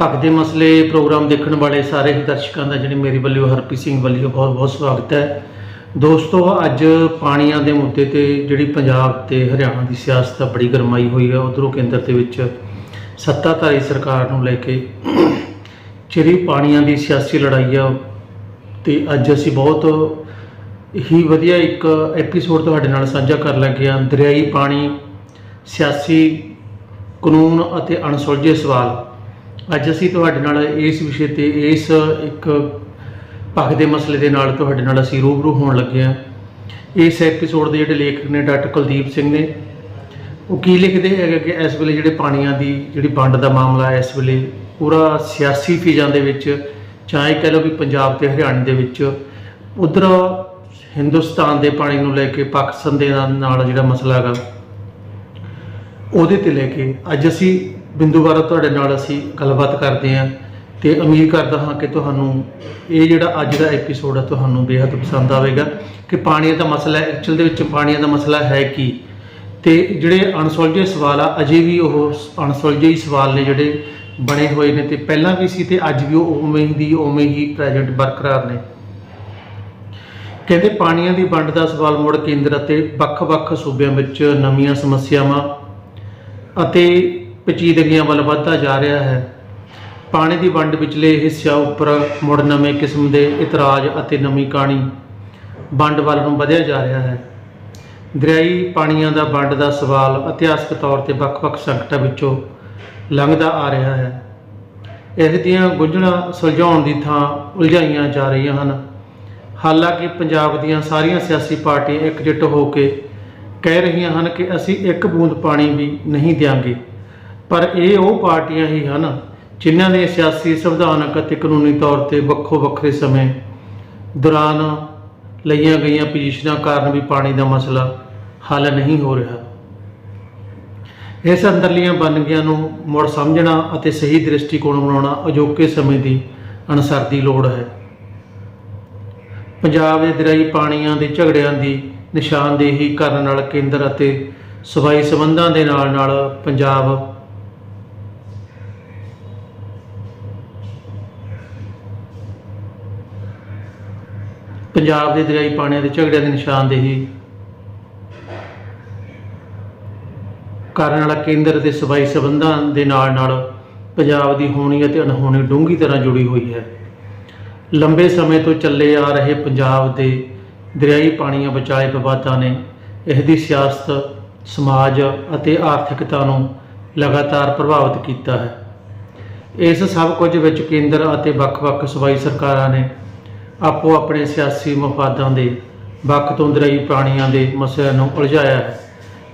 ਭਗਤ ਦੇ ਮਸਲੇ ਪ੍ਰੋਗਰਾਮ ਦੇਖਣ ਵਾਲੇ ਸਾਰੇ ਹੀ ਦਰਸ਼ਕਾਂ ਦਾ, ਜਿਹੜੀ ਮੇਰੀ ਵੱਲੋਂ, ਹਰਪ੍ਰੀਤ ਸਿੰਘ ਵੱਲੋਂ ਬਹੁਤ-ਬਹੁਤ ਸਵਾਗਤ ਹੈ। ਦੋਸਤੋ, ਅੱਜ ਪਾਣੀਆਂ ਦੇ ਮੁੱਦੇ ਤੇ ਜਿਹੜੀ ਪੰਜਾਬ ਤੇ ਹਰਿਆਣਾ ਦੀ ਸਿਆਸਤ ਆ ਬੜੀ ਗਰਮਾਈ ਹੋਈ ਹੈ, ਉਧਰੋਂ ਕੇਂਦਰ ਦੇ ਵਿੱਚ ਸੱਤਾਧਾਰੀ ਸਰਕਾਰ ਨੂੰ ਲੈ ਕੇ ਜਿਹੜੀ ਪਾਣੀਆਂ ਦੀ ਸਿਆਸੀ ਲੜਾਈ ਆ। ਤੇ ਅੱਜ ਅਸੀਂ ਬਹੁਤ ਹੀ ਵਧੀਆ ਇੱਕ ਐਪੀਸੋਡ ਤੁਹਾਡੇ ਨਾਲ ਸਾਂਝਾ ਕਰਨ ਲੱਗੇ ਹਾਂ, ਦਰਿਆਈ ਪਾਣੀ, ਸਿਆਸੀ ਕਾਨੂੰਨ ਅਤੇ ਅਣਸੁਲਝੇ ਸਵਾਲ। ਅੱਜ ਅਸੀਂ ਤੁਹਾਡੇ ਨਾਲ ਇਸ ਵਿਸ਼ੇ ਤੇ, ਇਸ ਇੱਕ ਪੱਖ ਦੇ ਮਸਲੇ ਦੇ ਨਾਲ ਤੁਹਾਡੇ ਨਾਲ ਅਸੀਂ ਰੂਬਰੂ ਹੋਣ ਲੱਗੇ ਹਾਂ। ਇਸ ਐਪੀਸੋਡ ਦੇ ਜਿਹੜੇ ਲੇਖਕ ਨੇ ਡਾਕਟਰ ਕੁਲਦੀਪ ਸਿੰਘ ਨੇ, ਉਹ ਕੀ ਲਿਖਦੇ ਹੈਗੇ ਕਿ ਇਸ ਵੇਲੇ ਜਿਹੜੇ ਪਾਣੀਆਂ ਦੀ ਜਿਹੜੀ ਵੰਡ ਦਾ ਮਾਮਲਾ ਹੈ, ਇਸ ਵੇਲੇ ਪੂਰਾ ਸਿਆਸੀ ਫੀਜ਼ਾਂ ਦੇ ਵਿੱਚ ਚਾਹੇ ਕਹਿ ਲਓ ਵੀ ਪੰਜਾਬ ਤੇ ਹਰਿਆਣਾ ਦੇ ਵਿੱਚ, ਉਧਰ ਹਿੰਦੁਸਤਾਨ ਦੇ ਪਾਣੀ ਨੂੰ ਲੈ ਕੇ, ਪਾਕਿਸਤਾਨ ਦੇ ਨਾਲ ਜਿਹੜਾ ਮਸਲਾ ਹੈਗਾ, ਉਹਦੇ ਤੇ ਲੈ ਕੇ ਅੱਜ ਅਸੀਂ ਬਿੰਦੂ ਬਿੰਦੂਵਾਰ ਤੁਹਾਡੇ ਨਾਲ ਅਸੀਂ ਗੱਲਬਾਤ ਕਰਦੇ ਹਾਂ ਤੇ ਉਮੀਦ ਕਰਦਾ ਹਾਂ ਕਿ ਤੁਹਾਨੂੰ ਇਹ ਜਿਹੜਾ ਅੱਜ ਦਾ ਐਪੀਸੋਡ ਹੈ ਤੁਹਾਨੂੰ ਬੇहद ਪਸੰਦ ਆਵੇਗਾ ਕਿ ਪਾਣੀ ਦਾ ਮਸਲਾ ਐਕਚੁਅਲ ਦੇ ਵਿੱਚ ਪਾਣੀ ਦਾ ਮਸਲਾ ਹੈ ਕੀ? ਤੇ ਜਿਹੜੇ ਅਣਸੁਲਝੇ ਸਵਾਲ ਆ, ਅਜੇ ਵੀ ਉਹ ਅਣਸੁਲਝੇ ਹੀ ਸਵਾਲ ਨੇ ਜਿਹੜੇ ਬਣੇ ਹੋਏ ਨੇ ਤੇ ਪਹਿਲਾਂ ਵੀ ਸੀ ਤੇ ਅੱਜ ਵੀ ਉਹ ਉਵੇਂ ਹੀ ਦੀ ਉਵੇਂ ਹੀ ਪ੍ਰੈਜ਼ੈਂਟ ਬਰਕਰਾਰ ਨੇ। ਕਹਿੰਦੇ ਪਾਣੀਆਂ ਦੀ ਵੰਡ ਦਾ ਸਵਾਲ ਮੁੜ ਕੇਂਦਰ ਅਤੇ ਵੱਖ-ਵੱਖ ਸੂਬਿਆਂ ਵਿੱਚ ਨਵੀਆਂ ਸਮੱਸਿਆਵਾਂ ਅਤੇ ਪੇਚੀਦਗੀਆਂ ਵੱਲ ਵੱਧਦਾ ਜਾ ਰਿਹਾ ਹੈ। ਪਾਣੀ ਦੀ ਵੰਡ ਵਿਚਲੇ ਹਿੱਸਿਆਂ ਉੱਪਰ ਮੁੜ ਨਵੇਂ ਕਿਸਮ ਦੇ ਇਤਰਾਜ਼ ਅਤੇ ਨਵੀਂ ਕਾਣੀ ਵੰਡ ਵੱਲ ਨੂੰ ਵਧਿਆ ਜਾ ਰਿਹਾ ਹੈ। ਦਰਿਆਈ ਪਾਣੀਆਂ ਦਾ ਵੰਡ ਦਾ ਸਵਾਲ ਇਤਿਹਾਸਕ ਤੌਰ ਤੇ ਵੱਖ-ਵੱਖ ਸੰਕਟਾਂ ਵਿੱਚੋਂ ਲੰਘਦਾ ਆ ਰਿਹਾ ਹੈ। ਇਸ ਦੀਆਂ ਗੁੰਝਲਾਂ ਸੁਲਝਾਉਣ ਦੀ ਥਾਂ ਉਲਝਾਈਆਂ ਜਾ ਰਹੀਆਂ ਹਨ। ਹਾਲਾਂਕਿ ਪੰਜਾਬ ਦੀਆਂ ਸਾਰੀਆਂ ਸਿਆਸੀ ਪਾਰਟੀਆਂ ਇਕਜੁੱਟ ਹੋ ਕੇ ਕਹਿ ਰਹੀਆਂ ਹਨ ਕਿ ਅਸੀਂ ਇੱਕ ਬੂੰਦ ਪਾਣੀ ਵੀ ਨਹੀਂ ਦਿਆਂਗੇ। ਪਰ ਇਹ ਉਹ ਪਾਰਟੀਆਂ ਹੀ ਹਨ ਜਿਨ੍ਹਾਂ ਨੇ ਸਿਆਸੀ ਸੰਵਿਧਾਨਕ ਅਤੇ ਕਾਨੂੰਨੀ ਤੌਰ ਤੇ ਵੱਖੋ ਵੱਖਰੇ ਸਮੇਂ ਦੌਰਾਨ ਲਈਆਂ ਗਈਆਂ ਪੋਜੀਸ਼ਨਾਂ ਕਾਰਨ ਵੀ ਪਾਣੀ ਦਾ ਮਸਲਾ ਹੱਲ ਨਹੀਂ ਹੋ ਰਿਹਾ। ਇਸ ਅੰਦਰਲੀਆਂ ਬਨਗੀਆਂ ਨੂੰ ਮੁੜ ਸਮਝਣਾ ਅਤੇ ਸਹੀ ਦ੍ਰਿਸ਼ਟੀਕੋਣ ਬਣਾਉਣਾ ਅਜੋਕੇ ਸਮੇਂ ਦੀ ਅਨਸਰ ਦੀ ਲੋੜ ਹੈ। ਪੰਜਾਬ ਦੇ ਦਰਿਆਈ ਪਾਣੀਆਂ ਦੇ ਝਗੜਿਆਂ ਦੀ ਨਿਸ਼ਾਨਦੇਹੀ ਕਰਨ ਨਾਲ ਕੇਂਦਰ ਅਤੇ ਸੂਬਾਈ ਸੰਬੰਧਾਂ ਦੇ ਨਾਲ ਨਾਲ ਪੰਜਾਬ ਪੰਜਾਬ ਦੇ ਦਰਿਆਈ ਪਾਣੀਆਂ ਦੇ ਝਗੜਿਆਂ ਦੀ ਨਿਸ਼ਾਨਦੇਹੀ ਕਰਨ ਵਾਲਾ ਕੇਂਦਰ ਅਤੇ ਸਫ਼ਾਈ ਸੰਬੰਧਾਂ ਦੇ ਨਾਲ ਨਾਲ ਪੰਜਾਬ ਦੀ ਹੋਣੀ ਅਤੇ ਅਣਹੋਣੀ ਡੂੰਘੀ ਤਰ੍ਹਾਂ ਜੁੜੀ ਹੋਈ ਹੈ। ਲੰਬੇ ਸਮੇਂ ਤੋਂ ਚੱਲੇ ਆ ਰਹੇ ਪੰਜਾਬ ਦੇ ਦਰਿਆਈ ਪਾਣੀਆਂ ਬਚਾਏ ਵਿਵਾਦਾਂ ਨੇ ਇਸ ਦੀ ਸਿਆਸਤ, ਸਮਾਜ ਅਤੇ ਆਰਥਿਕਤਾ ਨੂੰ ਲਗਾਤਾਰ ਪ੍ਰਭਾਵਿਤ ਕੀਤਾ ਹੈ। ਇਸ ਸਭ ਕੁਝ ਵਿੱਚ ਕੇਂਦਰ ਅਤੇ ਵੱਖ-ਵੱਖ ਸੂਬਾਈ ਸਰਕਾਰਾਂ ਨੇ ਆਪੋ ਆਪਣੇ ਸਿਆਸੀ ਮਫਾਦਾਂ ਦੇ, ਵੱਖ ਤੋਂ ਦਰਿਆਈ ਪਾਣੀਆਂ ਦੇ ਮਸਲਿਆਂ ਨੂੰ ਉਲਝਾਇਆ ਹੈ।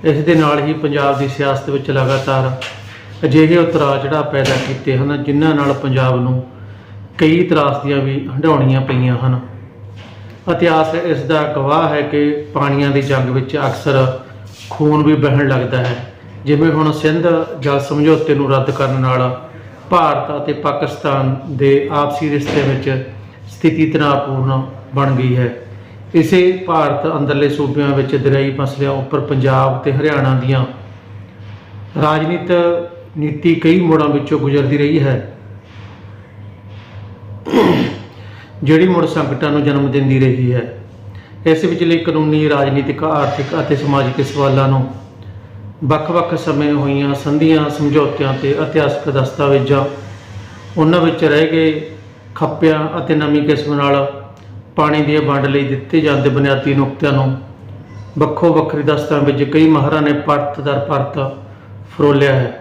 ਇਸ ਦੇ ਨਾਲ ਹੀ ਪੰਜਾਬ ਦੀ ਸਿਆਸਤ ਵਿੱਚ ਲਗਾਤਾਰ ਅਜਿਹੇ ਉਤਰਾਅ ਚੜਾਅ ਪੈਦਾ ਕੀਤੇ ਹਨ, ਜਿਨ੍ਹਾਂ ਨਾਲ ਪੰਜਾਬ ਨੂੰ ਕਈ ਤਰਾਸਦੀਆਂ ਵੀ ਹੰਡਾਉਣੀਆਂ ਪਈਆਂ ਹਨ। ਇਤਿਹਾਸ ਇਸ ਦਾ ਗਵਾਹ ਹੈ ਕਿ ਪਾਣੀਆਂ ਦੀ ਜੰਗ ਵਿੱਚ ਅਕਸਰ ਖੂਨ ਵੀ ਵਹਿਣ ਲੱਗਦਾ ਹੈ। ਜਿਵੇਂ ਹੁਣ ਸਿੰਧ ਜਲ ਸਮਝੌਤੇ ਨੂੰ ਰੱਦ ਕਰਨ ਨਾਲ ਭਾਰਤ ਅਤੇ ਪਾਕਿਸਤਾਨ ਦੇ ਆਪਸੀ ਰਿਸ਼ਤੇ ਵਿੱਚ ਸਥਿਤੀ ਤਣਾਅਪੂਰਨ ਬਣ ਗਈ ਹੈ। ਇਸੇ ਭਾਰਤ ਅੰਦਰਲੇ ਸੂਬਿਆਂ ਵਿੱਚ ਦਰਿਆਈ ਮਸਲਿਆਂ ਉੱਪਰ ਪੰਜਾਬ ਤੇ ਹਰਿਆਣਾ ਦੀਆਂ ਰਾਜਨੀਤ ਨੀਤੀ ਕਈ ਮੋੜਾਂ ਵਿੱਚੋਂ ਗੁਜ਼ਰਦੀ ਰਹੀ ਹੈ। ਜਿਹੜੀ ਮੁੜ ਸੰਕਟਾਂ ਨੂੰ ਜਨਮ ਦਿੰਦੀ ਰਹੀ ਹੈ। ਇਸ ਵਿਚਲੇ ਕਾਨੂੰਨੀ, ਰਾਜਨੀਤਿਕ, ਆਰਥਿਕ ਅਤੇ ਸਮਾਜਿਕ ਸਵਾਲਾਂ ਨੂੰ ਵੱਖ-ਵੱਖ ਸਮੇਂ ਹੋਈਆਂ ਸੰਧੀਆਂ, ਸਮਝੌਤਿਆਂ ਤੇ ਇਤਿਹਾਸਕ ਦਸਤਾਵੇਜ਼ਾਂ ਉਹਨਾਂ ਵਿੱਚ ਰਹਿ ਗਏ। ਖੱਪਿਆਂ ਅਤੇ ਨਵੀਂ ਕਿਸਮ ਨਾਲ ਪਾਣੀ ਦੀ ਵੰਡ ਲਈ ਦਿੱਤੇ ਜਾਂਦੇ ਬੁਨਿਆਦੀ ਨੁਕਤਿਆਂ ਨੂੰ ਵੱਖੋ ਵੱਖਰੀ ਵਿੱਚ ਕਈ ਮਾਹਰਾਂ ਨੇ ਪਰਤ ਦਰ ਪਰਤ ਫਰੋਲਿਆ ਹੈ।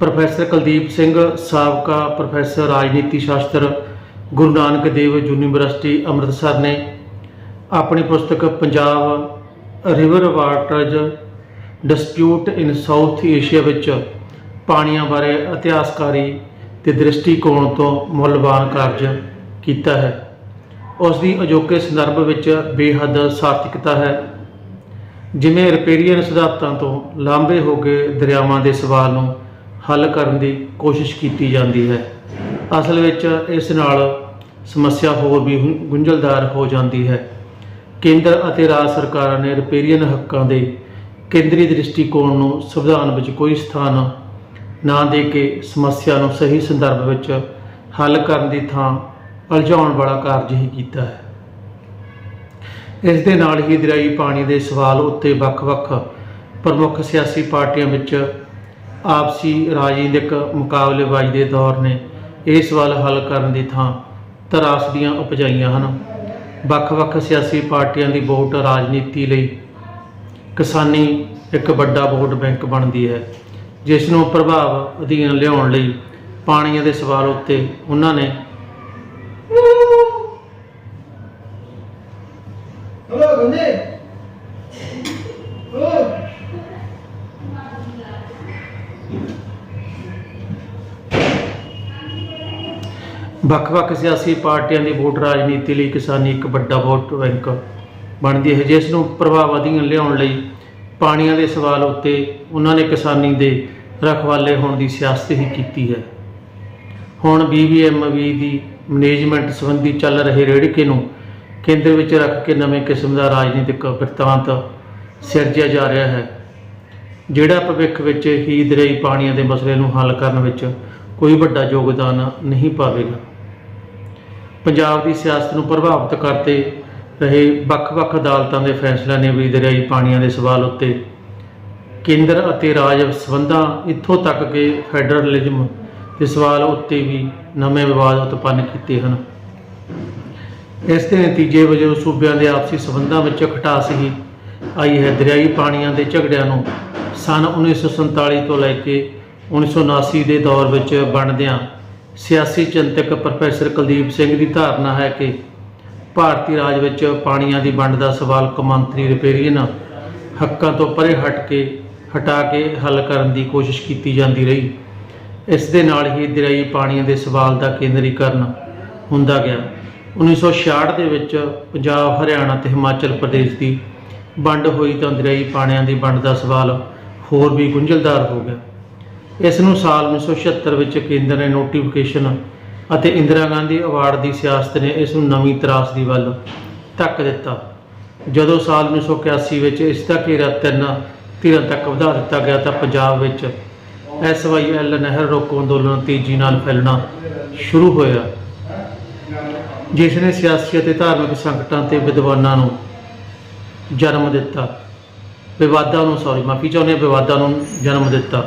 ਪ੍ਰੋਫੈਸਰ ਕੁਲਦੀਪ ਸਿੰਘ, ਸਾਬਕਾ ਪ੍ਰੋਫੈਸਰ, ਰਾਜਨੀਤੀ ਸ਼ਾਸਤਰ, ਗੁਰੂ ਨਾਨਕ ਦੇਵ ਯੂਨੀਵਰਸਿਟੀ, ਅੰਮ੍ਰਿਤਸਰ ਨੇ ਆਪਣੀ ਪੁਸਤਕ Punjab river waters dispute in South Asia ਵਿੱਚ ਪਾਣੀਆਂ ਬਾਰੇ ਇਤਿਹਾਸਕਾਰੀ ਤੇ ਦ੍ਰਿਸ਼ਟੀਕੋਣ ਤੋਂ ਮੁੱਲਵਾਨ ਕਾਰਜ ਕੀਤਾ ਹੈ। ਉਸ ਦੀ ਅਜੋਕੇ ਸੰਦਰਭ ਵਿੱਚ ਬੇਹੱਦ ਸਾਰਥਿਕਤਾ ਹੈ। ਜਿਵੇਂ ਰਿਪੇਰੀਅਨ ਸਿਧਾਂਤਾਂ ਤੋਂ ਲਾਂਭੇ ਹੋ ਗਏ ਦਰਿਆਵਾਂ ਦੇ ਸਵਾਲ ਨੂੰ ਹੱਲ ਕਰਨ ਦੀ ਕੋਸ਼ਿਸ਼ ਕੀਤੀ ਜਾਂਦੀ ਹੈ। ਅਸਲ ਵਿੱਚ ਇਸ ਨਾਲ ਸਮੱਸਿਆ ਹੋਰ ਵੀ ਗੁੰਝਲਦਾਰ ਹੋ ਜਾਂਦੀ ਹੈ। ਕੇਂਦਰ ਅਤੇ ਰਾਜ ਸਰਕਾਰਾਂ ਨੇ ਰਿਪੇਰੀਅਨ ਹੱਕਾਂ ਦੇ ਕੇਂਦਰੀ ਦ੍ਰਿਸ਼ਟੀਕੋਣ ਨੂੰ ਸੰਵਿਧਾਨ ਵਿੱਚ ਕੋਈ ਸਥਾਨ ਨਾ ਦੇ ਕੇ ਸਮੱਸਿਆ ਨੂੰ ਸਹੀ ਸੰਦਰਭ ਵਿੱਚ ਹੱਲ ਕਰਨ ਦੀ ਥਾਂ ਉਲਝਾਉਣ ਵਾਲਾ ਕਾਰਜ ਹੀ ਕੀਤਾ ਹੈ। ਇਸ ਦੇ ਨਾਲ ਹੀ ਦਰਿਆਈ ਪਾਣੀ ਦੇ ਸਵਾਲ ਉੱਤੇ ਵੱਖ-ਵੱਖ ਪ੍ਰਮੁੱਖ ਸਿਆਸੀ ਪਾਰਟੀਆਂ ਵਿੱਚ ਆਪਸੀ ਰਾਜਨੀਤਿਕ ਮੁਕਾਬਲੇਬਾਜ਼ੀ ਦੇ ਦੌਰ ਨੇ ਇਹ ਸਵਾਲ ਹੱਲ ਕਰਨ ਦੀ ਥਾਂ ਤਰਾਸ ਦੀਆਂ ਉਪਜਾਈਆਂ ਹਨ। ਵੱਖ-ਵੱਖ ਸਿਆਸੀ ਪਾਰਟੀਆਂ ਦੀ ਵੋਟ ਰਾਜਨੀਤੀ ਲਈ ਕਿਸਾਨੀ ਇੱਕ ਵੱਡਾ ਵੋਟ ਬੈਂਕ ਬਣਦੀ ਹੈ। ਜਿਸ ਨੂੰ ਪ੍ਰਭਾਵ ਅਧੀਨ ਲਿਆਉਣ ਲਈ ਪਾਣੀਆਂ ਦੇ ਸਵਾਲ ਉੱਤੇ ਉਹਨਾਂ ਨੇ ਹਲੋ ਗੰਦੇ। ਵੱਖ-ਵੱਖ ਸਿਆਸੀ ਪਾਰਟੀਆਂ ਦੀ ਵੋਟ ਰਾਜਨੀਤੀ ਲਈ ਕਿਸਾਨੀ ਇੱਕ ਵੱਡਾ ਵੋਟ ਬੈਂਕ ਬਣਦੀ ਹੈ ਜਿਸ ਨੂੰ ਪ੍ਰਭਾਵ ਅਧੀਨ ਲਿਆਉਣ ਲਈ ਪਾਣੀਆਂ ਦੇ ਸਵਾਲ ਉੱਤੇ ਉਹਨਾਂ ਨੇ ਕਿਸਾਨੀ ਦੇ ਰਖਵਾਲੇ ਹੋਣ ਦੀ ਸਿਆਸਤ ਹੀ ਕੀਤੀ ਹੈ। ਹੁਣ ਬੀਬੀਐਮਵੀ ਦੀ ਮੈਨੇਜਮੈਂਟ ਸੰਬੰਧੀ ਚੱਲ ਰਹੇ ਰੇੜਕੇ ਨੂੰ ਕੇਂਦਰ ਵਿੱਚ ਰੱਖ ਕੇ ਨਵੇਂ ਕਿਸਮ ਦਾ ਰਾਜਨੀਤਿਕ ਵਰਤਾਂਤ ਸਿਰਜਿਆ ਜਾ ਰਿਹਾ ਹੈ। ਜਿਹੜਾ ਭਵਿੱਖ ਵਿੱਚ ਹੀ ਦਰਿਆਈ ਪਾਣੀਆਂ ਦੇ ਮਸਲੇ ਨੂੰ ਹੱਲ ਕਰਨ ਵਿੱਚ ਕੋਈ ਵੱਡਾ ਯੋਗਦਾਨ ਨਹੀਂ ਪਾਵੇਗਾ। ਪੰਜਾਬ ਦੀ ਸਿਆਸਤ ਨੂੰ ਪ੍ਰਭਾਵਿਤ ਕਰਦੇ ਰਹੇ ਵੱਖ-ਵੱਖ ਅਦਾਲਤਾਂ ਦੇ ਫੈਸਲਿਆਂ ਨੇ ਵੀ ਦਰਿਆਈ ਪਾਣੀਆਂ ਦੇ ਸਵਾਲ ਉੱਤੇ ਕੇਂਦਰ ਅਤੇ ਰਾਜ ਸੰਬੰਧਾਂ ਇੱਥੋਂ ਤੱਕ ਕਿ ਫੈਡਰਲਿਜ਼ਮ ਦੇ ਸਵਾਲ ਉੱਤੇ ਵੀ ਨਵੇਂ ਵਿਵਾਦ ਉਤਪੰਨ ਕੀਤੇ ਹਨ। ਇਸ ਦੇ ਨਤੀਜੇ ਵਜੋਂ ਸੂਬਿਆਂ ਦੇ ਆਪਸੀ ਸੰਬੰਧਾਂ ਵਿੱਚ ਖਟਾਸ ਹੀ ਆਈ ਹੈ ਦਰਿਆਈ ਪਾਣੀਆਂ ਦੇ ਝਗੜਿਆਂ ਨੂੰ ਸਨ 1947 ਤੋਂ ਲੈ ਕੇ 1979 ਦੇ ਦੌਰ ਵਿੱਚ ਬਣਦਿਆਂ ਸਿਆਸੀ ਚਿੰਤਕ ਪ੍ਰੋਫੈਸਰ ਕੁਲਦੀਪ ਸਿੰਘ ਦੀ ਧਾਰਨਾ ਹੈ ਕਿ ਭਾਰਤੀ ਰਾਜ ਵਿੱਚ ਪਾਣੀਆਂ ਦੀ ਵੰਡ ਦਾ ਸਵਾਲ ਕੌਮਾਂਤਰੀ ਰਿਪੇਰੀਅਨ ਹੱਕਾਂ ਤੋਂ ਪਰੇ ਹਟ ਕੇ ਹਟਾ ਕੇ ਹੱਲ ਕਰਨ ਦੀ ਕੋਸ਼ਿਸ਼ ਕੀਤੀ ਜਾਂਦੀ ਰਹੀ। ਇਸ ਦੇ ਨਾਲ ਹੀ ਦਰਿਆਈ ਪਾਣੀਆਂ ਦੇ ਸਵਾਲ ਦਾ ਕੇਂਦਰੀਕਰਨ ਹੁੰਦਾ ਗਿਆ। 1966 ਦੇ ਵਿੱਚ ਪੰਜਾਬ, ਹਰਿਆਣਾ ਤੇ ਹਿਮਾਚਲ ਪ੍ਰਦੇਸ਼ ਦੀ ਵੰਡ ਹੋਈ ਤਾਂ ਦਰਿਆਈ ਪਾਣੀਆਂ ਦੀ ਵੰਡ ਦਾ ਸਵਾਲ ਹੋਰ ਵੀ ਗੁੰਝਲਦਾਰ ਹੋ ਗਿਆ। ਇਸ ਨੂੰ ਸਾਲ 1976 ਵਿੱਚ ਕੇਂਦਰ ਨੇ ਨੋਟੀਫਿਕੇਸ਼ਨ ਅਤੇ ਇੰਦਰਾ ਗਾਂਧੀ ਅਵਾਰਡ ਦੀ ਸਿਆਸਤ ਨੇ ਇਸ ਨੂੰ ਨਵੀਂ ਤਰਾਸਦੀ ਵੱਲ ਧੱਕ ਦਿੱਤਾ। ਜਦੋਂ ਸਾਲ 1981 ਵਿੱਚ ਇਸ ਦਾ ਘੇਰਾ ਤਿੰਨ ਧਿਰਾਂ ਤੱਕ ਵਧਾ ਦਿੱਤਾ ਗਿਆ ਤਾਂ ਪੰਜਾਬ ਵਿੱਚ ਐਸਵਾਈਐਲ ਨਹਿਰ ਰੋਕੋ ਅੰਦੋਲਨ ਤੇਜ਼ੀ ਨਾਲ ਫੈਲਣਾ ਸ਼ੁਰੂ ਹੋਇਆ। ਜਿਸ ਨੇ ਸਿਆਸੀ ਅਤੇ ਧਾਰਮਿਕ ਸੰਕਟਾਂ ਤੇ ਵਿਦਵਾਨਾਂ ਨੂੰ ਜਨਮ ਦਿੱਤਾ। ਵਿਵਾਦਾਂ ਨੂੰ ਸੌਰੀ ਮਾਫੀ ਚਾਹੁੰਦੇ ਵਿਵਾਦਾਂ ਨੂੰ ਜਨਮ ਦਿੱਤਾ।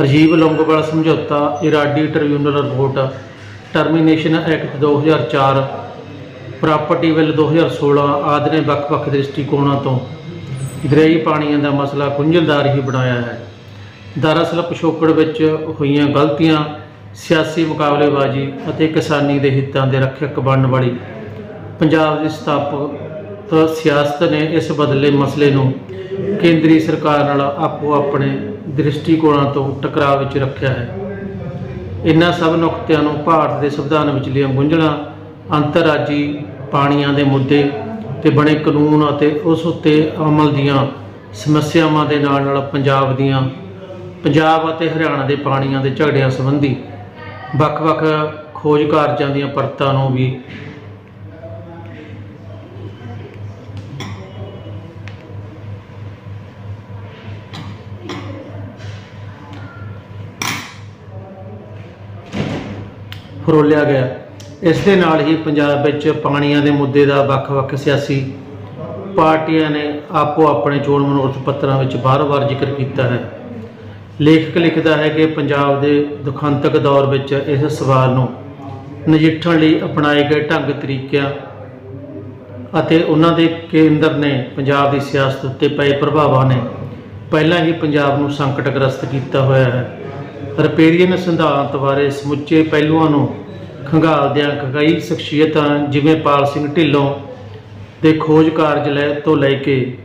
ਰਾਜੀਵ ਲੌਂਗੋਵਾਲ ਸਮਝੌਤਾ, Eradi tribunal report, termination act 2004 property bill 2016 ਆਦਿ ਨੇ ਵੱਖ-ਵੱਖ ਦ੍ਰਿਸ਼ਟੀਕੋਣਾਂ ਤੋਂ ਦਰਿਆਈ ਪਾਣੀਆਂ ਦਾ ਮਸਲਾ ਗੁੰਝਲਦਾਰ ਹੀ ਬਣਾਇਆ ਹੈ। ਦਰਅਸਲ ਪਿਛੋਕੜ ਵਿੱਚ ਹੋਈਆਂ ਗਲਤੀਆਂ, ਸਿਆਸੀ ਮੁਕਾਬਲੇਬਾਜ਼ੀ ਅਤੇ ਕਿਸਾਨੀ ਦੇ ਹਿੱਤਾਂ ਦੇ ਰੱਖਿਅਕ ਬਣਨ ਵਾਲੀ ਪੰਜਾਬ ਦੀ ਸਥਾਪਕ ਸਿਆਸਤ ਨੇ ਇਸ ਬਦਲੇ ਮਸਲੇ ਨੂੰ ਕੇਂਦਰੀ ਸਰਕਾਰ ਨਾਲ ਆਪੋ ਆਪਣੇ ਦ੍ਰਿਸ਼ਟੀਕੋਣਾਂ ਤੋਂ ਟਕਰਾਅ ਵਿੱਚ ਰੱਖਿਆ ਹੈ। ਇਨ੍ਹਾਂ ਸਭ ਨੁਕਤਿਆਂ ਨੂੰ ਭਾਰਤ ਦੇ ਸੰਵਿਧਾਨ ਵਿਚਲੀਆਂ ਗੁੰਝਲਾਂ, ਅੰਤਰਰਾਜੀ ਪਾਣੀਆਂ ਦੇ ਮੁੱਦੇ ਤੇ ਬਣੇ ਕਾਨੂੰਨ ਅਤੇ ਉਸ ਉੱਤੇ ਅਮਲ ਦੀਆਂ ਸਮੱਸਿਆਵਾਂ ਦੇ ਨਾਲ ਨਾਲ ਪੰਜਾਬ ਦੀਆਂ, ਪੰਜਾਬ ਅਤੇ ਹਰਿਆਣਾ ਦੇ ਪਾਣੀਆਂ ਦੇ ਝਗੜਿਆਂ ਸੰਬੰਧੀ ਵੱਖ-ਵੱਖ ਖੋਜ ਕਾਰਜਾਂ ਦੀਆਂ ਪਰਤਾਂ ਨੂੰ ਵੀ ਫਰੋਲਿਆ ਗਿਆ। ਇਸ ਦੇ ਨਾਲ ਹੀ ਪੰਜਾਬ ਵਿੱਚ ਪਾਣੀਆਂ ਦੇ ਮੁੱਦੇ ਦਾ ਵੱਖ-ਵੱਖ ਸਿਆਸੀ ਪਾਰਟੀਆਂ ਨੇ ਆਪੋ ਆਪਣੇ ਚੋਣ ਮਨੋਰਥ ਪੱਤਰਾਂ ਵਿੱਚ ਬਾਰ-ਬਾਰ ਜ਼ਿਕਰ ਕੀਤਾ ਹੈ। ਲੇਖਕ ਲਿਖਦਾ ਹੈ ਕਿ ਪੰਜਾਬ ਦੇ ਦੁਖਾਂਤਕ ਦੌਰ ਵਿੱਚ ਇਸ ਸਵਾਲ ਨੂੰ ਨਜਿੱਠਣ ਲਈ ਅਪਣਾਏ ਗਏ ਢੰਗ, ਤਰੀਕਿਆਂ ਅਤੇ ਉਹਨਾਂ ਦੇ ਕੇਂਦਰ ਨੇ ਪੰਜਾਬ ਦੀ ਸਿਆਸਤ ਉੱਤੇ ਪਏ ਪ੍ਰਭਾਵਾਂ ਨੇ ਪਹਿਲਾਂ ਹੀ ਪੰਜਾਬ ਨੂੰ ਸੰਕਟਗ੍ਰਸਤ ਕੀਤਾ ਹੋਇਆ ਹੈ। ਰਿਪੇਰੀਅਨ ਸਿਧਾਂਤ ਬਾਰੇ ਸਮੁੱਚੇ ਪਹਿਲੂਆਂ ਨੂੰ ਖੰਗਾਲਦਿਆਂ ਕਈ ਸ਼ਖਸੀਅਤਾਂ, ਜਿਵੇਂ ਪਾਲ ਸਿੰਘ ਢਿੱਲੋਂ ਦੇ ਖੋਜ ਕਾਰਜ ਲੈ ਤੋਂ ਲੈ ਕੇ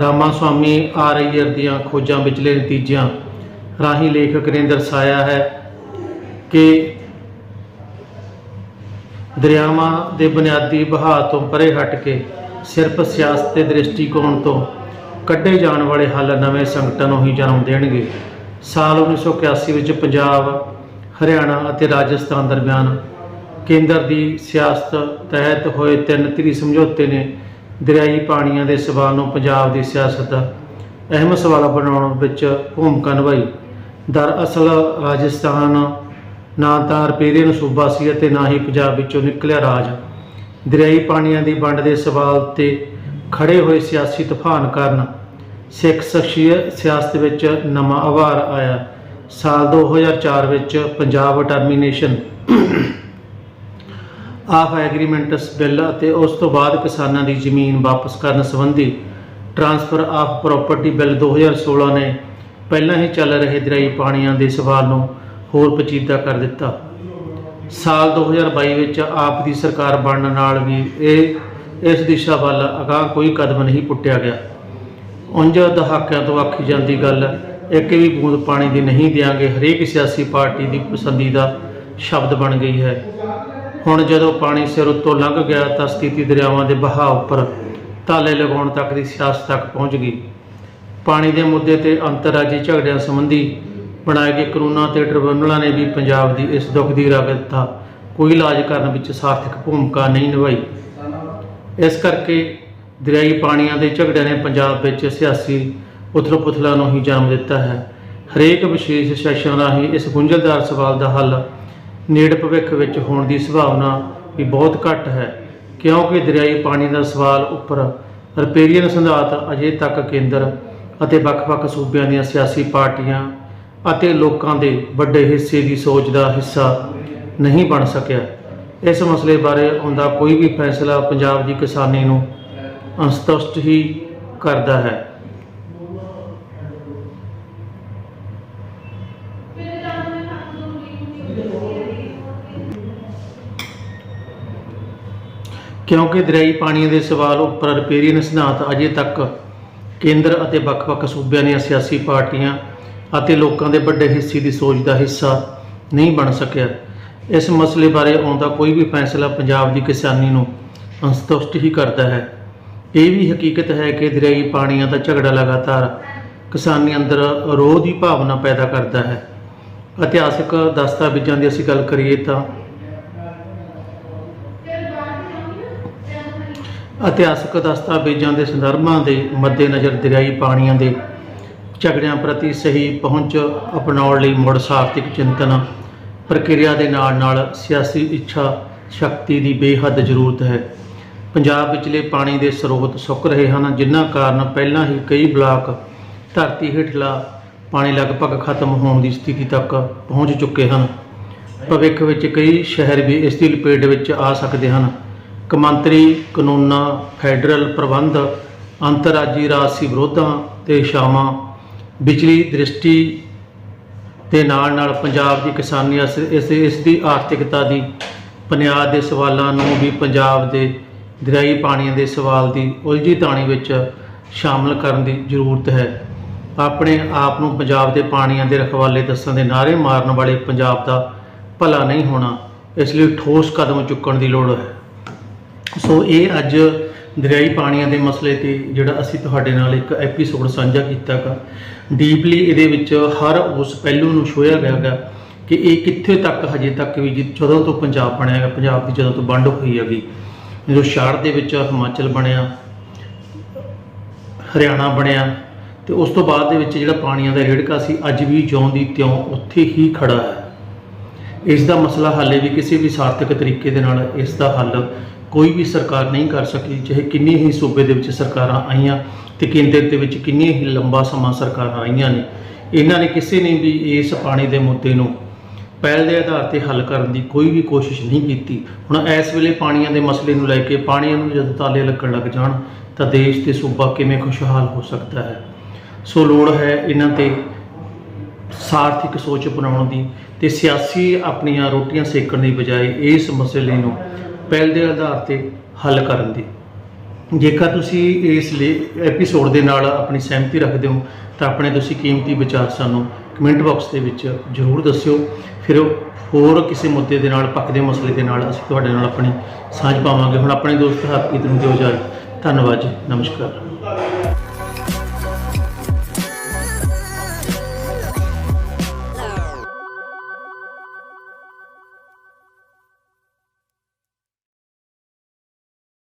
ਰਾਮਾ ਸੁਆਮੀ ਆਰਆਈਆਰ ਦੀਆਂ ਖੋਜਾਂ ਵਿਚਲੇ ਨਤੀਜਿਆਂ ਰਾਹੀਂ ਲੇਖਕ ਨੇ ਦਰਸਾਇਆ ਹੈ ਕਿ ਦਰਿਆਵਾਂ ਦੇ ਬੁਨਿਆਦੀ ਬਹਾਅ ਤੋਂ ਪਰੇ ਹਟ ਕੇ ਸਿਰਫ ਸਿਆਸਤ ਦੇ ਦ੍ਰਿਸ਼ਟੀਕੋਣ ਤੋਂ ਕੱਢੇ ਜਾਣ ਵਾਲੇ ਹੱਲ ਨਵੇਂ ਸੰਕਟਾਂ ਨੂੰ ਹੀ ਜਨਮ ਦੇਣਗੇ। ਸਾਲ 1981 ਵਿੱਚ ਪੰਜਾਬ, ਹਰਿਆਣਾ ਅਤੇ ਰਾਜਸਥਾਨ ਦਰਮਿਆਨ ਕੇਂਦਰ ਦੀ ਸਿਆਸਤ ਤਹਿਤ ਹੋਏ ਤਿੰਨ ਧਿਰੀ ਸਮਝੌਤੇ ਨੇ ਦਰਿਆਈ ਪਾਣੀਆਂ ਦੇ ਸਵਾਲ ਨੂੰ ਪੰਜਾਬ ਦੀ ਸਿਆਸਤ ਦਾ ਅਹਿਮ ਸਵਾਲ ਬਣਾਉਣ ਵਿੱਚ ਭੂਮਿਕਾ ਨਿਭਾਈ। ਦਰਅਸਲ ਰਾਜਸਥਾਨ ਨਾ ਤਾਂ ਰਪੇਰੀਅਨ ਸੂਬਾ ਸੀ ਅਤੇ ਨਾ ਹੀ ਪੰਜਾਬ ਵਿੱਚੋਂ ਨਿਕਲਿਆ ਰਾਜ। ਦਰਿਆਈ ਪਾਣੀਆਂ ਦੀ ਵੰਡ ਦੇ ਸਵਾਲ ਤੇ ਖੜੇ ਹੋਏ ਸਿਆਸੀ ਤੂਫਾਨ ਕਾਰਨ ਸਿੱਖ ਸ਼ਖਸੀਅਤ ਸਿਆਸਤ ਵਿੱਚ ਨਵਾਂ ਆਵਾਰ ਆਇਆ। ਸਾਲ 2004 ਵਿੱਚ Punjab termination of agreements bill ਅਤੇ ਉਸ ਤੋਂ ਬਾਅਦ ਕਿਸਾਨਾਂ ਦੀ ਜ਼ਮੀਨ ਵਾਪਸ ਕਰਨ ਸੰਬੰਧੀ ਟ੍ਰਾਂਸਫਰ ਆਫ ਪ੍ਰਾਪਰਟੀ ਬਿੱਲ 2016 ਨੇ ਪਹਿਲਾਂ ਹੀ ਚੱਲ ਰਹੇ ਦਰਿਆਈ ਪਾਣੀਆਂ ਦੇ ਸਵਾਲ ਨੂੰ ਹੋਰ ਪਚੀਦਾ ਕਰ ਦਿੱਤਾ। ਸਾਲ 2022 ਵਿੱਚ ਆਪ ਦੀ ਸਰਕਾਰ ਬਣਨ ਨਾਲ ਵੀ ਇਹ, ਇਸ ਦਿਸ਼ਾ ਵੱਲ ਅਗਾਂਹ ਕੋਈ ਕਦਮ ਨਹੀਂ ਪੁੱਟਿਆ ਗਿਆ। ਉਂਝ ਦਹਾਕਿਆਂ ਤੋਂ ਆਖੀ ਜਾਂਦੀ ਗੱਲ, ਇੱਕ ਵੀ ਬੂੰਦ ਪਾਣੀ ਦੀ ਨਹੀਂ ਦਿਆਂਗੇ, ਹਰੇਕ ਸਿਆਸੀ ਪਾਰਟੀ ਦੀ ਪਸੰਦੀਦਾ ਸ਼ਬਦ ਬਣ ਗਈ ਹੈ। ਹੁਣ ਜਦੋਂ ਪਾਣੀ ਸਿਰ ਉੱਤੋਂ ਲੰਘ ਗਿਆ ਤਾਂ ਸਥਿਤੀ ਦਰਿਆਵਾਂ ਦੇ ਬਹਾਅ ਉੱਪਰ ਤਾਲੇ ਲਗਾਉਣ ਤੱਕ ਦੀ ਸਿਆਸਤ ਤੱਕ ਪਹੁੰਚ ਗਈ। ਪਾਣੀ ਦੇ ਮੁੱਦੇ ਤੇ ਅੰਤਰਰਾਜੀ ਝਗੜਿਆਂ ਸੰਬੰਧੀ ਬਣਾਏ ਗਏ ਕਾਨੂੰਨਾਂ ਤੇ ਟ੍ਰਿਬਿਊਨਲਾਂ ਨੇ ਵੀ ਪੰਜਾਬ ਦੀ ਇਸ ਦੁੱਖ ਦੀ ਰਾਗਤ ਦਾ ਕੋਈ ਇਲਾਜ ਕਰਨ ਵਿੱਚ ਸਾਰਥਕ ਭੂਮਿਕਾ ਨਹੀਂ ਨਿਭਾਈ। ਇਸ ਕਰਕੇ ਦਰਿਆਈ ਪਾਣੀਆਂ ਦੇ ਝਗੜਿਆਂ ਨੇ ਪੰਜਾਬ ਵਿੱਚ ਸਿਆਸੀ ਉਥਲ-ਪੁਥਲਾਂ ਨੂੰ ਹੀ ਜਨਮ ਦਿੱਤਾ ਹੈ। ਹਰੇਕ ਵਿਸ਼ੇਸ਼ ਸੈਸ਼ਨ ਰਾਹੀਂ ਇਸ ਗੁੰਝਲਦਾਰ ਸਵਾਲ ਦਾ ਹੱਲ ਨੇੜ ਭਵਿੱਖ ਵਿੱਚ ਹੋਣ ਦੀ ਸੰਭਾਵਨਾ ਵੀ ਬਹੁਤ ਘੱਟ ਹੈ, ਕਿਉਂਕਿ ਦਰਿਆਈ ਪਾਣੀ ਦਾ ਸਵਾਲ ਉੱਪਰ ਰਿਪੇਰੀਅਨ ਸਿਧਾਂਤ ਅਜੇ ਤੱਕ ਕੇਂਦਰ ਅਤੇ ਵੱਖ-ਵੱਖ ਸੂਬਿਆਂ ਦੀਆਂ ਸਿਆਸੀ ਪਾਰਟੀਆਂ ਅਤੇ ਲੋਕਾਂ ਦੇ ਵੱਡੇ ਹਿੱਸੇ ਦੀ ਸੋਚ ਦਾ ਹਿੱਸਾ ਨਹੀਂ ਬਣ ਸਕਿਆ। ਇਸ ਮਸਲੇ ਬਾਰੇ ਆਉਂਦਾ ਕੋਈ ਵੀ ਫੈਸਲਾ ਪੰਜਾਬ ਦੀ ਕਿਸਾਨੀ ਨੂੰ ਅਸੰਤੁਸ਼ਟ ਹੀ ਕਰਦਾ ਹੈ। ਕਿਉਂਕਿ ਦਰਿਆਈ ਪਾਣੀਆਂ ਦੇ ਸਵਾਲ ਉੱਪਰ ਰਿਪੇਰੀਅਨ ਸਿਧਾਂਤ ਅਜੇ ਤੱਕ ਕੇਂਦਰ ਅਤੇ ਵੱਖ-ਵੱਖ ਸੂਬਿਆਂ ਦੀਆਂ ਸਿਆਸੀ ਪਾਰਟੀਆਂ ਅਤੇ ਲੋਕਾਂ ਦੇ ਵੱਡੇ ਹਿੱਸੇ ਦੀ ਸੋਚ ਦਾ ਹਿੱਸਾ ਨਹੀਂ ਬਣ ਸਕਿਆ। ਇਸ ਮਸਲੇ ਬਾਰੇ ਆਉਂਦਾ ਕੋਈ ਵੀ ਫੈਸਲਾ ਪੰਜਾਬ ਦੀ ਕਿਸਾਨੀ ਨੂੰ ਅਸੰਤੁਸ਼ਟ ਹੀ ਕਰਦਾ ਹੈ। ਇਹ ਵੀ ਹਕੀਕਤ ਹੈ ਕਿ ਦਰਿਆਈ ਪਾਣੀਆਂ ਦਾ ਝਗੜਾ ਲਗਾਤਾਰ ਕਿਸਾਨੀ ਅੰਦਰ ਰੋਹ ਦੀ ਭਾਵਨਾ ਪੈਦਾ ਕਰਦਾ ਹੈ। ਇਤਿਹਾਸਕ ਦਸਤਾਵੇਜ਼ਾਂ ਦੀ ਅਸੀਂ ਗੱਲ ਕਰੀਏ ਤਾਂ ਇਤਿਹਾਸਕ ਦਸਤਾਵੇਜ਼ਾਂ ਦੇ ਸੰਦਰਭਾਂ ਦੇ ਮੱਦੇਨਜ਼ਰ ਦਰਿਆਈ ਪਾਣੀਆਂ ਦੇ ਝਗੜਿਆਂ ਪ੍ਰਤੀ ਸਹੀ ਪਹੁੰਚ ਅਪਣਾਉਣ ਲਈ ਮੁੜ ਸਾਰਥਿਕ ਚਿੰਤਨ ਪ੍ਰਕਿਰਿਆ ਦੇ ਨਾਲ ਨਾਲ ਸਿਆਸੀ ਇੱਛਾ ਸ਼ਕਤੀ ਦੀ ਬੇਹੱਦ ਜ਼ਰੂਰਤ ਹੈ। ਪੰਜਾਬ ਵਿਚਲੇ ਪਾਣੀ ਦੇ ਸਰੋਤ ਸੁੱਕ ਰਹੇ ਹਨ, ਜਿਨ੍ਹਾਂ ਕਾਰਨ ਪਹਿਲਾਂ ਹੀ ਕਈ ਬਲਾਕ ਧਰਤੀ ਹੇਠਲਾ ਪਾਣੀ ਲਗਭਗ ਖਤਮ ਹੋਣ ਦੀ ਸਥਿਤੀ ਤੱਕ ਪਹੁੰਚ ਚੁੱਕੇ ਹਨ। ਭਵਿੱਖ ਵਿੱਚ ਕਈ ਸ਼ਹਿਰ ਵੀ ਇਸ ਦੀ ਲਪੇਟ ਵਿੱਚ ਆ ਸਕਦੇ ਹਨ। ਕਮਾਂਤਰੀ ਕਾਨੂੰਨਾਂ, ਫੈਡਰਲ ਪ੍ਰਬੰਧ, ਅੰਤਰਰਾਜੀ ਰਾਜਸੀ ਵਿਰੋਧਾਂ ਤੇ ਸ਼ਾਮਾਂ। ਵਿਚਲੀ ਦ੍ਰਿਸ਼ਟੀ ਦੇ ਨਾਲ ਨਾਲ ਪੰਜਾਬ ਦੀ ਕਿਸਾਨੀ ਇਸ ਇਸ ਦੀ ਆਰਥਿਕਤਾ ਦੀ ਬੁਨਿਆਦ ਦੇ ਸਵਾਲਾਂ ਨੂੰ ਵੀ ਪੰਜਾਬ ਦੇ ਦਰਿਆਈ ਪਾਣੀਆਂ ਦੇ ਸਵਾਲ ਦੀ ਉਲਝੀ ਤਾਣੀ ਵਿੱਚ ਸ਼ਾਮਲ ਕਰਨ ਦੀ ਜ਼ਰੂਰਤ ਹੈ। ਆਪਣੇ ਆਪ ਨੂੰ ਪੰਜਾਬ ਦੇ ਪਾਣੀਆਂ ਦੇ ਰਖਵਾਲੇ ਦੱਸਣ ਦੇ ਨਾਅਰੇ ਮਾਰਨ ਵਾਲੇ ਪੰਜਾਬ ਦਾ ਭਲਾ ਨਹੀਂ ਹੋਣਾ, ਇਸ ਲਈ ਠੋਸ ਕਦਮ ਚੁੱਕਣ ਦੀ ਲੋੜ ਹੈ। ਸੋ ਇਹ ਅੱਜ ਦਰਿਆਈ ਪਾਣੀਆਂ ਦੇ ਮਸਲੇ ਤੇ ਜਿਹੜਾ ਅਸੀਂ ਤੁਹਾਡੇ ਨਾਲ ਇੱਕ ਐਪੀਸੋਡ ਸਾਂਝਾ ਕੀਤਾ ਗਾ। ਡੀਪਲੀ ਇਹਦੇ ਵਿੱਚ ਹਰ ਉਸ ਪਹਿਲੂ ਨੂੰ ਛੋਇਆ ਗਿਆ ਗਾ ਕਿ ਇਹ ਕਿੱਥੇ ਤੱਕ ਹਜੇ ਤੱਕ ਵੀ ਜਿ- ਜਦੋਂ ਤੋਂ ਪੰਜਾਬ ਬਣਿਆ ਗਾ ਪੰਜਾਬ ਦੀ ਜਦੋਂ ਤੋਂ ਵੰਡ ਹੋਈ ਹੈਗੀ, ਜਦੋਂ ਛਾੜ ਦੇ ਵਿੱਚ ਹਿਮਾਚਲ ਬਣਿਆ, ਹਰਿਆਣਾ ਬਣਿਆ, ਤੇ ਉਸ ਤੋਂ ਬਾਅਦ ਦੇ ਵਿੱਚ ਜਿਹੜਾ ਪਾਣੀਆਂ ਦਾ ਰੇੜਕਾ ਸੀ, ਅੱਜ ਵੀ ਜਿਉਂ ਦੀ ਤਿਉਂ ਉੱਥੇ ਹੀ ਖੜਾ ਹੈ। ਇਸ ਦਾ ਮਸਲਾ ਹਾਲੇ ਵੀ ਕਿਸੇ ਵੀ ਸਾਰਥਕ ਤਰੀਕੇ ਦੇ ਨਾਲ ਇਸ ਦਾ ਹੱਲ ਕੋਈ ਵੀ ਸਰਕਾਰ ਨਹੀਂ ਕਰ ਸਕੀ, ਚਾਹੇ ਕਿੰਨੀ ਹੀ ਸੂਬੇ ਦੇ ਵਿੱਚ ਸਰਕਾਰਾਂ ਆਈਆਂ ਤੇ ਕੇਂਦਰ ਦੇ ਵਿੱਚ ਕਿੰਨੀਆਂ ਹੀ ਲੰਬਾ ਸਮਾਂ ਸਰਕਾਰਾਂ ਆਈਆਂ ਨੇ, ਇਹਨਾਂ ਨੇ ਕਿਸੇ ਨੇ ਵੀ ਇਸ ਪਾਣੀ ਦੇ ਮੁੱਦੇ ਨੂੰ ਪਹਿਲ ਦੇ ਆਧਾਰ ਤੇ ਹੱਲ ਕਰਨ ਦੀ ਕੋਈ ਵੀ ਕੋਸ਼ਿਸ਼ ਨਹੀਂ ਕੀਤੀ। ਹੁਣ ਇਸ ਵੇਲੇ ਪਾਣੀਆਂ ਦੇ ਮਸਲੇ ਨੂੰ ਲੈ ਕੇ ਪਾਣੀਆਂ ਨੂੰ ਜਦੋਂ ਤਾਲੇ ਲੱਗਣ ਲੱਗ ਜਾਣ, ਤਾਂ ਦੇਸ਼ ਤੇ ਸੂਬਾ ਕਿਵੇਂ ਖੁਸ਼ਹਾਲ ਹੋ ਸਕਦਾ ਹੈ? ਸੋ ਲੋੜ ਹੈ ਇਹਨਾਂ ਤੇ ਸਾਰਥਿਕ ਸੋਚ ਬਣਾਉਣ ਦੀ ਤੇ ਸਿਆਸੀ ਆਪਣੀਆਂ ਰੋਟੀਆਂ ਸੇਕਣ ਦੀ ਬਜਾਏ ਇਸ ਮਸਲੇ ਨੂੰ ਪਹਿਲ ਦੇ ਆਧਾਰ ਤੇ ਹੱਲ ਕਰਨ ਦੀ। ਜੇਕਰ ਤੁਸੀਂ ਇਸ ਲਈ ਐਪੀਸੋਡ ਦੇ ਨਾਲ ਆਪਣੀ ਸਹਿਮਤੀ ਰੱਖਦੇ ਹੋ, ਤਾਂ ਆਪਣੇ ਤੁਸੀਂ ਕੀਮਤੀ ਵਿਚਾਰ ਸਾਨੂੰ ਕਮੈਂਟ ਬਾਕਸ ਦੇ ਵਿੱਚ ਜ਼ਰੂਰ ਦੱਸਿਓ। ਫਿਰ ਹੋਰ ਕਿਸੇ ਮੁੱਦੇ ਦੇ ਨਾਲ ਪੱਕਦੇ ਮਸਲੇ ਦੇ ਨਾਲ ਅਸੀਂ ਤੁਹਾਡੇ ਨਾਲ ਆਪਣੀ ਸਾਂਝ ਪਾਵਾਂਗੇ। ਹੁਣ ਆਪਣੇ ਦੋਸਤ ਹਰਪ੍ਰੀਤ ਨੂੰ ਦਿਓ ਇਜਾਜ਼ਤ। ਧੰਨਵਾਦ ਜੀ। ਨਮਸਕਾਰ।